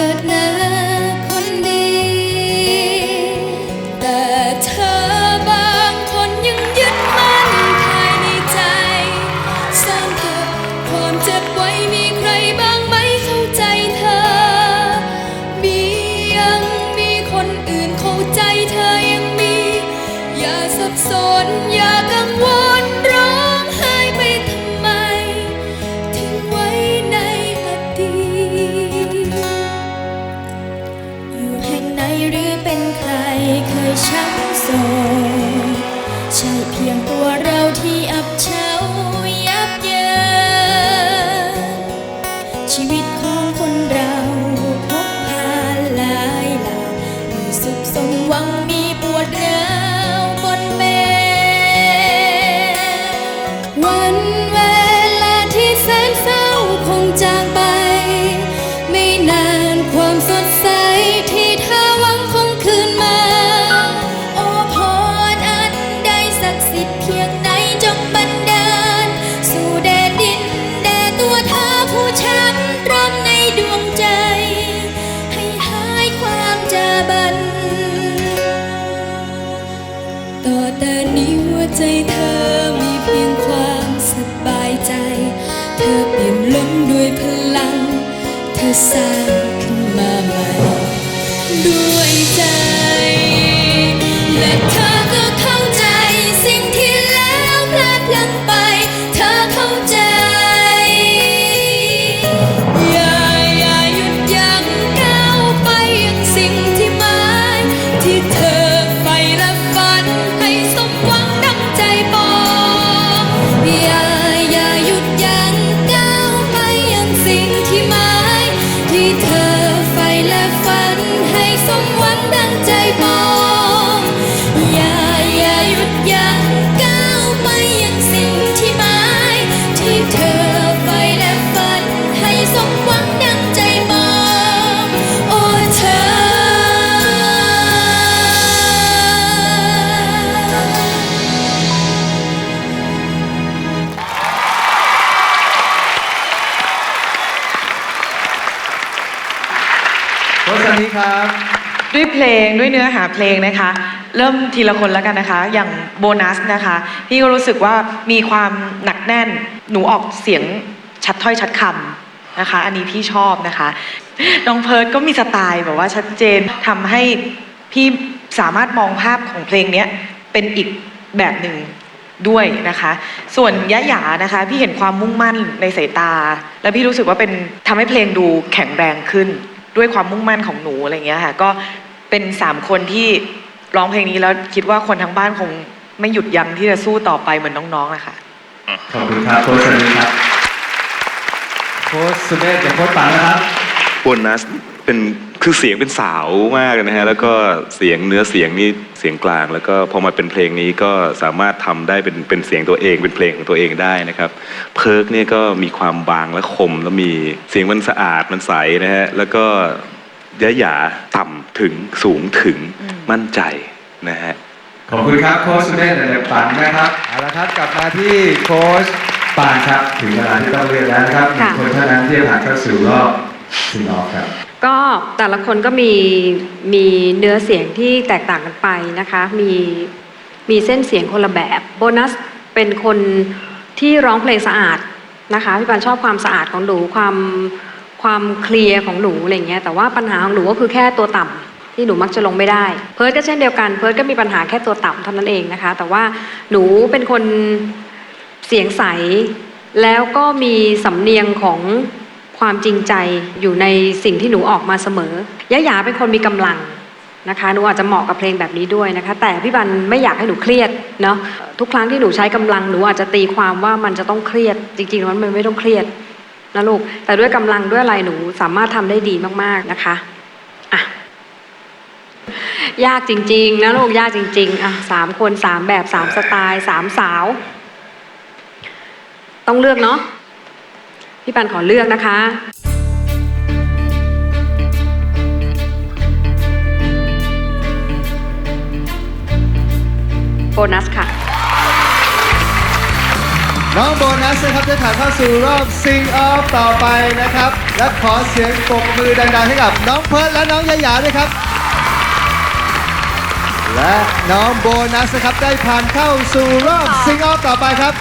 ถิดนะคนดี แต่เธอบางคนยังยึดมั่นภายในใจ สร้างเก็บความเจ็บไว้มีใครบ้างไหมเข้าใจเธอ มียังมีคนอื่นเข้าใจเธอยังมี อย่าสับสน ช้ ศักดิ์สิทธิ์เพียงไหนจงบันดาล สู่แดนดินแด่ตัวเธอผู้ช้ำร้ำในดวงใจ ให้หายความจาบัน ต่อแต่นี้หัวใจเธอมีเพียงความสบายใจ เธอเปี่ยมล้นด้วยพลัง เธอสร้าง โค้ชอันนี้ครับ ด้วยเพลงด้วยเนื้อหาเพลงนะคะ เริ่มทีละคนแล้วกันนะคะ อย่างโบนัสนะคะพี่ก็รู้สึกว่ามีความหนักแน่นหนูออกเสียงชัดถ้อยชัดคำนะคะ อันนี้พี่ชอบนะคะ น้องเพิร์ดก็มีสไตล์แบบว่าชัดเจนทำให้พี่สามารถมองภาพของเพลงเนี้ยเป็นอีกแบบหนึ่งด้วยนะคะ ส่วนยะหยานะคะ พี่เห็นความมุ่งมั่นในสายตา แล้วพี่รู้สึกว่าเป็นทำให้เพลงดูแข็งแรงขึ้น ด้วยความมุ่งมั่นของหนูอะไรเงี้ยค่ะก็เป็นสามคนที่ร้องเพลงนี้แล้วคิดว่าคนทั้งบ้านคงไม่หยุดยั้งที่จะสู้ต่อไปเหมือนน้องๆนะคะขอบคุณครับโค้ชอันนี้ครับโค้ชสุเมธกับโค้ชปังนะครับโบนัสเป็น คือเสียงเป็นสาวมากนะฮะแล้วก็เสียงเนื้อเสียงนี่เสียงกลาง แล้วก็พอมาเป็นเพลงนี้ก็สามารถทำได้เป็นเป็นเสียงตัวเองเป็นเพลงของตัวเองได้นะครับเพิร์กเนี่ยก็มีความบางและคมแล้วมีเสียงมันสะอาดมันใสนะฮะแล้วก็ยะหยาต่ำถึงสูงถึงมั่นใจนะฮะขอบคุณครับโค้ชสุเมธและปังนะครับเอาละครับกลับมาที่โค้ชปังครับถึงเวลาที่ต้องเลือกแล้วนะครับหนึ่งค่ะคนเท่านั้นที่จะผ่านเข้าสู่รอบชิงออฟครับ ก็แต่ละคนก็มีมีเนื้อเสียงที่แตกต่างกันไปนะคะ มีมีเส้นเสียงคนละแบบโบนัสเป็นคนที่ร้องเพลงสะอาดนะคะพี่ปานชอบความสะอาดของหนูความความเคลียร์ของหนูอะไรเงี้ยแต่ว่าปัญหาของหนูก็คือแค่ตัวต่ำที่หนูมักจะลงไม่ได้ เพิร์ดก็เช่นเดียวกัน เพิร์ดก็มีปัญหาแค่ตัวต่ำเท่านั้นเองนะคะ แต่ว่าหนูเป็นคนเสียงใส แล้วก็มีสำเนียงของ ความจริงใจอยู่ในสิ่งที่หนูออกมาเสมอยะหยาเป็นคนมีกำลังนะคะหนูอาจจะเหมาะกับเพลงแบบนี้ด้วยนะคะ แต่พี่บันไม่อยากให้หนูเครียดเนาะทุกครั้งที่หนูใช้กำลังหนูอาจจะตีความว่ามันจะต้องเครียด จริงๆแล้วมันไม่ต้องเครียดนะลูกแต่ด้วยกำลังด้วยอะไรหนูสามารถทำได้ดีมากๆนะคะอะยากจริง ๆ นะลูกยากจริง ๆอะสามคนสามแบบสามสไตล์สามสาว ต้องเลือกเนาะ พี่ปันขอเลือกนะคะ โบนัสค่ะ น้องโบนัสนะครับได้ผ่านเข้าสู่รอบซิงออฟต่อไปนะครับ และขอเสียงปรบมือดังๆให้กับน้องเพิร์ดและน้องยะหยาด้วยครับ และน้องโบนัสนะครับได้ผ่านเข้าสู่รอบซิงออฟต่อไปครับ